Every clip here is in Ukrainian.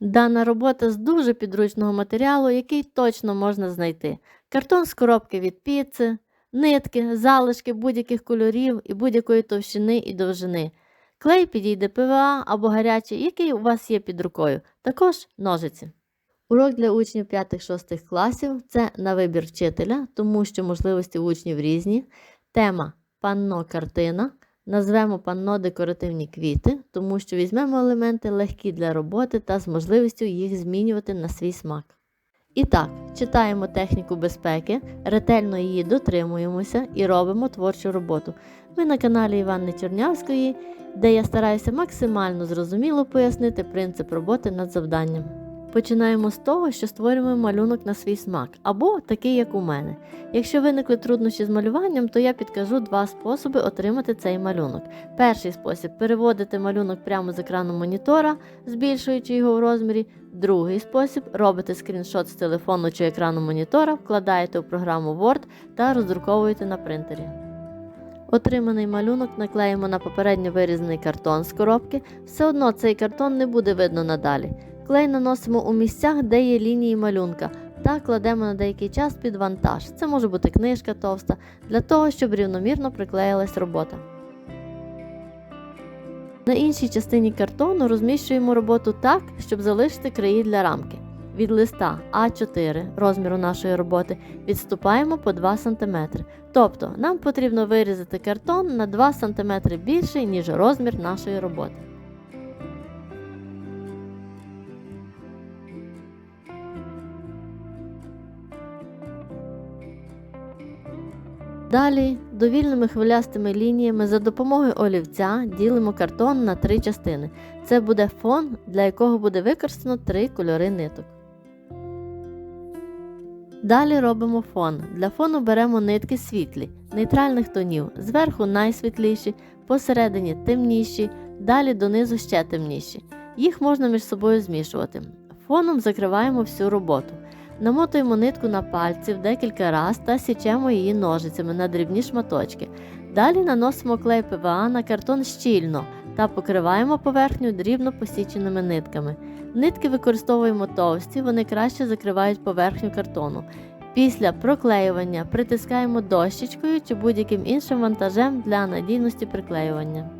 Дана робота з дуже підручного матеріалу, який точно можна знайти. Картон з коробки від піци, нитки, залишки будь-яких кольорів і будь-якої товщини і довжини. Клей підійде ПВА або гарячий, який у вас є під рукою, також ножиці. Урок для учнів 5-6 класів це на вибір вчителя, тому що можливості учнів різні. Тема панно картина. Назвемо панно декоративні квіти, тому що візьмемо елементи легкі для роботи та з можливістю їх змінювати на свій смак. І так, читаємо техніку безпеки, ретельно її дотримуємося і робимо творчу роботу. Ми на каналі Іванни Чернявської, де я стараюся максимально зрозуміло пояснити принцип роботи над завданням. Починаємо з того, що створюємо малюнок на свій смак, або такий, як у мене. Якщо виникли труднощі з малюванням, то я підкажу два способи отримати цей малюнок. Перший спосіб переводити малюнок прямо з екрану монітора, збільшуючи його в розмірі. Другий спосіб робите скріншот з телефону чи екрану монітора, вкладаєте у програму Word та роздруковуєте на принтері. Отриманий малюнок наклеїмо на попередньо вирізаний картон з коробки. Все одно цей картон не буде видно надалі. Клей наносимо у місцях, де є лінії малюнка, та кладемо на деякий час під вантаж. Це може бути книжка товста, для того, щоб рівномірно приклеїлась робота. На іншій частині картону розміщуємо роботу так, щоб залишити краї для рамки. Від листа А4 розміру нашої роботи відступаємо по 2 см. Тобто нам потрібно вирізати картон на 2 см більший, ніж розмір нашої роботи. Далі довільними хвилястими лініями за допомогою олівця ділимо картон на три частини. Це буде фон, для якого буде використано три кольори ниток. Далі робимо фон. Для фону беремо нитки світлі, нейтральних тонів, зверху найсвітліші, посередині темніші, далі донизу ще темніші. Їх можна між собою змішувати. Фоном закриваємо всю роботу. Намотуємо нитку на пальці в декілька разів та січемо її ножицями на дрібні шматочки. Далі наносимо клей ПВА на картон щільно та покриваємо поверхню дрібно посіченими нитками. Нитки використовуємо товсті, вони краще закривають поверхню картону. Після проклеювання притискаємо дощечкою чи будь-яким іншим вантажем для надійності приклеювання.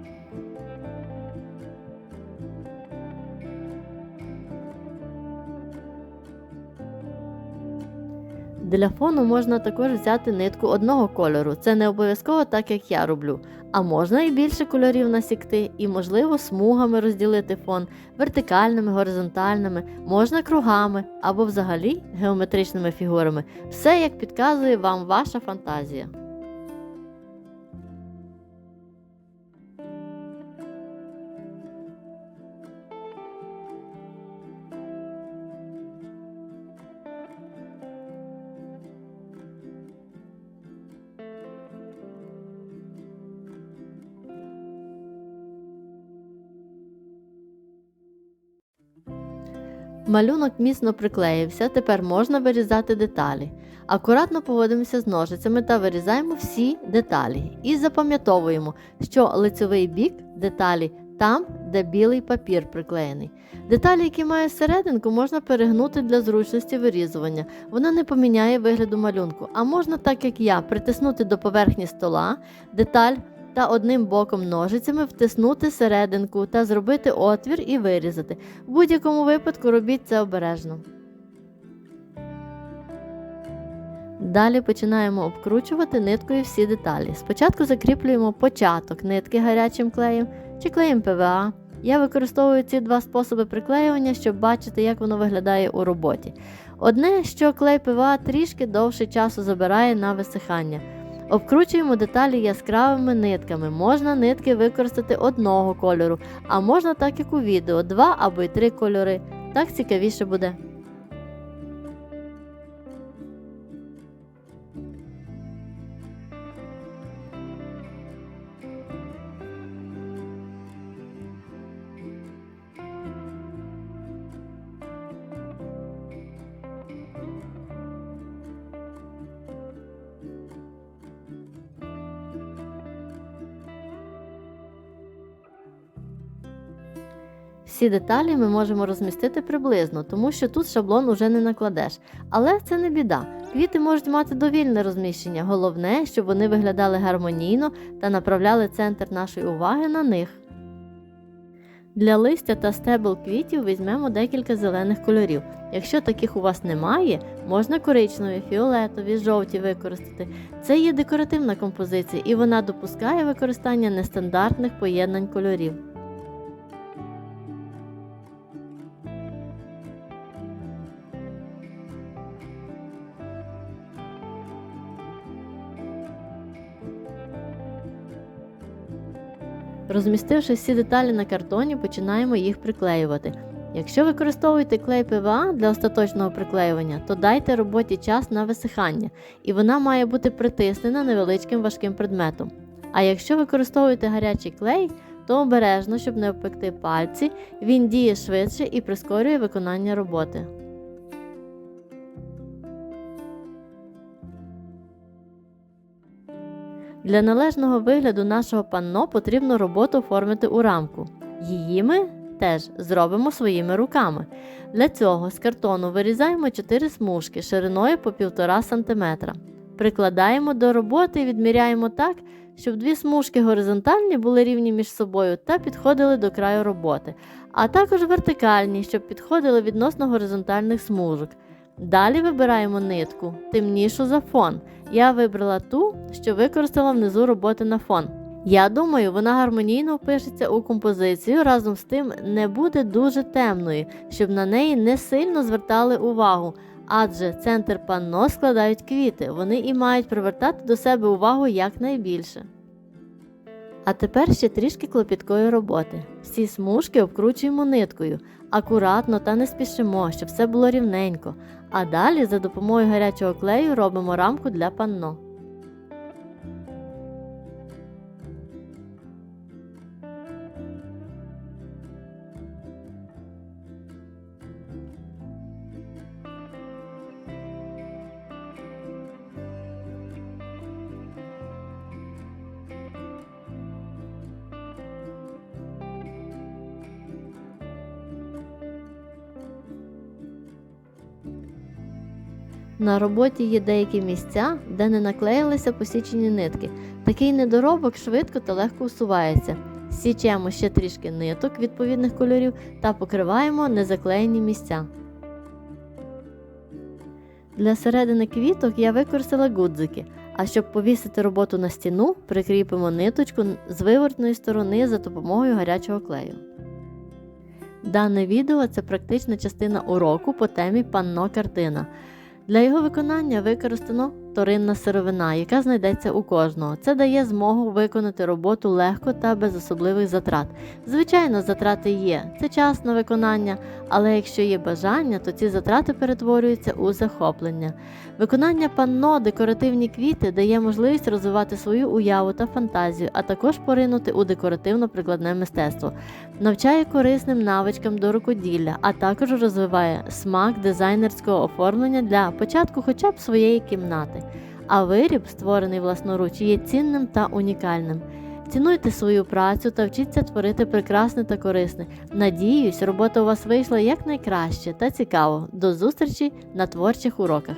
Для фону можна також взяти нитку одного кольору. Це не обов'язково так, як я роблю. А можна і більше кольорів насікти, і, можливо, смугами розділити фон, вертикальними, горизонтальними, можна кругами або взагалі геометричними фігурами. Все як підказує вам ваша фантазія. Малюнок міцно приклеївся, тепер можна вирізати деталі. Акуратно поводимося з ножицями та вирізаємо всі деталі. І запам'ятовуємо, що лицьовий бік деталі там, де білий папір приклеєний. Деталі, які мають серединку, можна перегнути для зручності вирізування. Вона не поміняє вигляду малюнку, а можна, так як я, притиснути до поверхні стола деталь та одним боком ножицями втиснути серединку та зробити отвір і вирізати. В будь-якому випадку робіть це обережно. Далі починаємо обкручувати ниткою всі деталі. Спочатку закріплюємо початок нитки гарячим клеєм чи клеєм ПВА. Я використовую ці два способи приклеювання, щоб бачити, як воно виглядає у роботі. Одне, що клей ПВА трішки довше часу забирає на висихання. Обкручуємо деталі яскравими нитками. Можна нитки використати одного кольору, а можна так як у відео, два або й три кольори. Так цікавіше буде. Всі деталі ми можемо розмістити приблизно, тому що тут шаблон уже не накладеш. Але це не біда. Квіти можуть мати довільне розміщення. Головне, щоб вони виглядали гармонійно та направляли центр нашої уваги на них. Для листя та стебел квітів візьмемо декілька зелених кольорів. Якщо таких у вас немає, можна коричневі, фіолетові, жовті використати. Це є декоративна композиція і вона допускає використання нестандартних поєднань кольорів. Розмістивши всі деталі на картоні, починаємо їх приклеювати. Якщо використовуєте клей ПВА для остаточного приклеювання, то дайте роботі час на висихання, і вона має бути притиснена невеличким важким предметом. А якщо використовуєте гарячий клей, то обережно, щоб не обпекти пальці, він діє швидше і прискорює виконання роботи. Для належного вигляду нашого панно потрібно роботу оформити у рамку. Її ми теж зробимо своїми руками. Для цього з картону вирізаємо 4 смужки шириною по 1,5 см. Прикладаємо до роботи і відміряємо так, щоб дві смужки горизонтальні були рівні між собою та підходили до краю роботи, а також вертикальні, щоб підходили відносно горизонтальних смужок. Далі вибираємо нитку, темнішу за фон. Я вибрала ту, що використала внизу роботи на фон. Я думаю, вона гармонійно впишеться у композицію, разом з тим не буде дуже темною, щоб на неї не сильно звертали увагу, адже центр панно складають квіти, вони і мають привертати до себе увагу якнайбільше. А тепер ще трішки клопіткої роботи. Всі смужки обкручуємо ниткою, акуратно та не спішимо, щоб все було рівненько. А далі за допомогою гарячого клею робимо рамку для панно. На роботі є деякі місця, де не наклеїлися посічені нитки. Такий недоробок швидко та легко усувається. Січемо ще трішки ниток відповідних кольорів та покриваємо незаклеєні місця. Для середини квіток я використала гудзики, а щоб повісити роботу на стіну, прикріпимо ниточку з вивертної сторони за допомогою гарячого клею. Дане відео це практична частина уроку по темі панно картина. Для його виконання використано вторинна сировина, яка знайдеться у кожного. Це дає змогу виконати роботу легко та без особливих затрат. Звичайно, затрати є, це час на виконання, але якщо є бажання, то ці затрати перетворюються у захоплення. Виконання панно, декоративні квіти дає можливість розвивати свою уяву та фантазію, а також поринути у декоративно-прикладне мистецтво, навчає корисним навичкам до рукоділля, а також розвиває смак дизайнерського оформлення для початку хоча б своєї кімнати. А виріб, створений власноруч, є цінним та унікальним. Цінуйте свою працю та вчіться творити прекрасне та корисне. Надіюсь, робота у вас вийшла якнайкраще та цікаво. До зустрічі на творчих уроках.